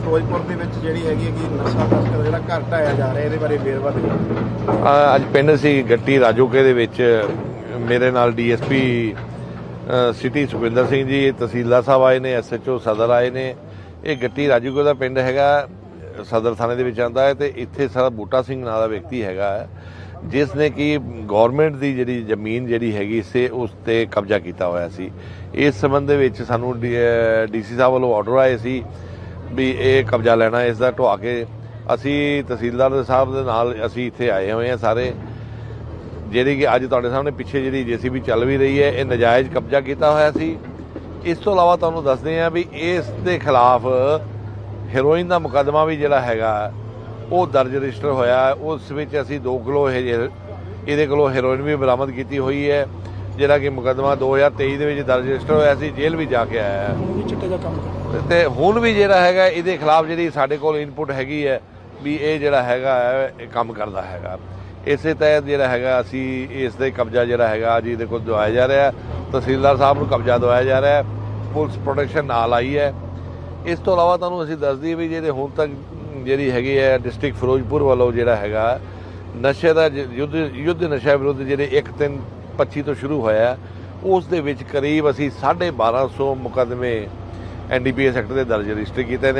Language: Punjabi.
ਫਿਰੋਜ਼ਪੁਰ ਦੇ ਵਿੱਚ ਜਿਹੜੀ ਹੈਗੀ ਹੈ ਕਿ ਨਸ਼ਾ ਤਸਕਰ ਜਿਹੜਾ ਘਰ ਢਾਇਆ ਜਾ ਰਿਹਾ, ਇਹਦੇ ਬਾਰੇ ਵੇਰਵਾ ਦਿਓ ਅੱਜ ਪਿੰਡ ਸੀ, ਗੱਟੀ ਰਾਜੋਕੇ ਦੇ ਵਿੱਚ, ਮੇਰੇ ਨਾਲ ਡੀਐਸਪੀ ਸਿਟੀ ਸੁਖਵਿੰਦਰ ਸਿੰਘ ਜੀ, ਤਹਿਸੀਲਦਾਰ ਸਾਹਿਬ ਆਏ ਨੇ, ਐਸਐਚਓ ਸਦਰ ਆਏ ਨੇ। ਇਹ ਗੱਟੀ ਰਾਜੋਕੇ ਦਾ ਪਿੰਡ ਹੈਗਾ, ਸਦਰ ਥਾਣੇ ਦੇ ਵਿੱਚ ਆਂਦਾ ਹੈ ਤੇ ਇੱਥੇ ਸਾਰਾ ਬੂਟਾ ਸਿੰਘ ਨਾਂ ਦਾ ਵਿਅਕਤੀ ਹੈਗਾ ਜਿਸ ਨੇ ਕਿ ਗਵਰਨਮੈਂਟ ਦੀ ਜਿਹੜੀ ਜ਼ਮੀਨ ਜਿਹੜੀ ਹੈਗੀ ਸੀ ਉਸ ਤੇ ਕਬਜ਼ਾ ਕੀਤਾ ਹੋਇਆ ਸੀ। ਇਸ ਸੰਬੰਧ ਦੇ ਵਿੱਚ ਸਾਨੂੰ ਡੀਸੀ ਸਾਹਿਬ ਵੱਲੋਂ ਆਰਡਰ ਆਏ ਸੀ ਵੀ ਇਹ ਕਬਜ਼ਾ ਲੈਣਾ, ਇਸ ਦਾ ਢਵਾ ਕੇ ਅਸੀਂ ਤਹਿਸੀਲਦਾਰ ਦੇ ਸਾਹਿਬ ਦੇ ਨਾਲ ਅਸੀਂ ਇੱਥੇ ਆਏ ਹੋਏ ਹਾਂ ਸਾਰੇ। ਜਿਹੜੀ ਕਿ ਅੱਜ ਤੁਹਾਡੇ ਸਾਹਮਣੇ ਪਿੱਛੇ ਜਿਹੜੀ ਜੀਸੀਬੀ ਚੱਲ ਵੀ ਰਹੀ ਹੈ, ਇਹ ਨਜਾਇਜ਼ ਕਬਜ਼ਾ ਕੀਤਾ ਹੋਇਆ ਸੀ। ਇਸ ਤੋਂ ਇਲਾਵਾ ਤੁਹਾਨੂੰ ਦੱਸਦੇ ਹਾਂ ਵੀ ਇਸ ਦੇ ਖਿਲਾਫ ਹੈਰੋਇਨ ਦਾ ਮੁਕੱਦਮਾ ਵੀ ਜਿਹੜਾ ਹੈਗਾ, ਉਹ ਦਰਜ ਰਜਿਸਟਰ ਹੋਇਆ। ਉਸ ਵਿੱਚ ਅਸੀਂ 2 ਕਿਲੋ ਇਹਦੇ ਕੋਲੋਂ ਹੈਰੋਇਨ ਵੀ ਬਰਾਮਦ ਕੀਤੀ ਹੋਈ ਹੈ। ਜਿਹੜਾ ਕਿ ਮੁਕੱਦਮਾ 2023 ਦੇ ਵਿੱਚ ਦਰਜ ਰਜਿਸਟਰ ਹੋਇਆ ਸੀ ਜੇਲ੍ਹ ਵੀ ਜਾ ਕੇ ਆਇਆ ਹੈ। ਵੀ ਚਿੱਟੇ ਦਾ ਕੰਮ ਕਰਦਾ ਤੇ ਹੁਣ ਵੀ ਜਿਹੜਾ ਹੈਗਾ ਇਹਦੇ ਖਿਲਾਫ ਜਿਹੜੀ ਸਾਡੇ ਕੋਲ ਇਨਪੁਟ ਹੈਗੀ ਹੈ ਵੀ ਇਹ ਜਿਹੜਾ ਹੈਗਾ ਇਹ ਕੰਮ ਕਰਦਾ ਹੈਗਾ। ਇਸੇ ਤਹਿਤ ਜਿਹੜਾ ਹੈਗਾ ਅਸੀਂ ਇਸ ਦੇ ਕਬਜ਼ਾ ਜਿਹੜਾ ਹੈਗਾ ਅੱਜ ਇਹਦੇ ਕੋਲ ਦਵਾਇਆ ਜਾ ਰਿਹਾ ਤਹਿਸੀਲਦਾਰ ਸਾਹਿਬ ਨੂੰ ਕਬਜ਼ਾ ਦਵਾਇਆ ਜਾ ਰਿਹਾ ਪੁਲਿਸ ਪ੍ਰੋਟੈਕਸ਼ਨ ਨਾਲ ਆਈ ਹੈ। ਇਸ ਤੋਂ ਇਲਾਵਾ ਤੁਹਾਨੂੰ ਅਸੀਂ ਦੱਸ ਦਈਏ ਵੀ ਜਿਹੜੇ ਹੁਣ ਤੱਕ ਜਿਹੜੀ ਹੈਗੀ ਹੈ ਡਿਸਟ੍ਰਿਕਟ ਫਿਰੋਜ਼ਪੁਰ ਵੱਲੋਂ ਜਿਹੜਾ ਹੈਗਾ ਨਸ਼ੇ ਦਾ ਜ- ਯੁੱਧ ਯੁੱਧ ਨਸ਼ਾ ਵਿਰੁੱਧ ਜਿਹੜੇ 1 3 25 ਤੋਂ ਸ਼ੁਰੂ ਹੋਇਆ ਉਸ ਦੇ ਵਿੱਚ ਕਰੀਬ ਅਸੀਂ 1250 ਮੁਕੱਦਮੇ ਐਨਡੀਪੀਐਸ ਐਕਟ ਦੇ ਦਰਜ ਰਜਿਸਟਰ ਕੀਤੇ ਨੇ।